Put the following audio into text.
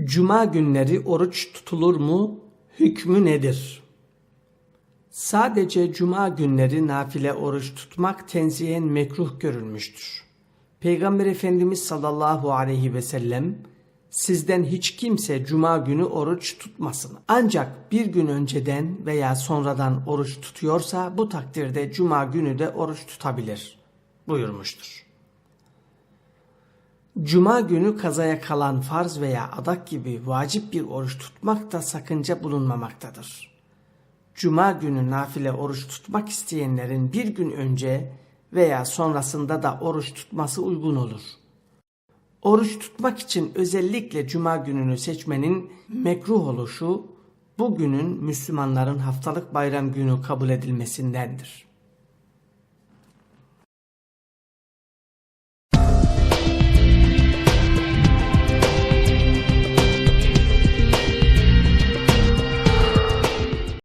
Cuma günleri oruç tutulur mu? Hükmü nedir? Sadece cuma günleri nafile oruç tutmak tenzihen mekruh görülmüştür. Peygamber Efendimiz sallallahu aleyhi ve sellem sizden hiç kimse cuma günü oruç tutmasın. Ancak bir gün önceden veya sonradan oruç tutuyorsa bu takdirde cuma günü de oruç tutabilir buyurmuştur. Cuma günü kazaya kalan farz veya adak gibi vacip bir oruç tutmak da sakınca bulunmamaktadır. Cuma günü nafile oruç tutmak isteyenlerin bir gün önce veya sonrasında da oruç tutması uygun olur. Oruç tutmak için özellikle cuma gününü seçmenin mekruh oluşu bu günün Müslümanların haftalık bayram günü kabul edilmesindendir.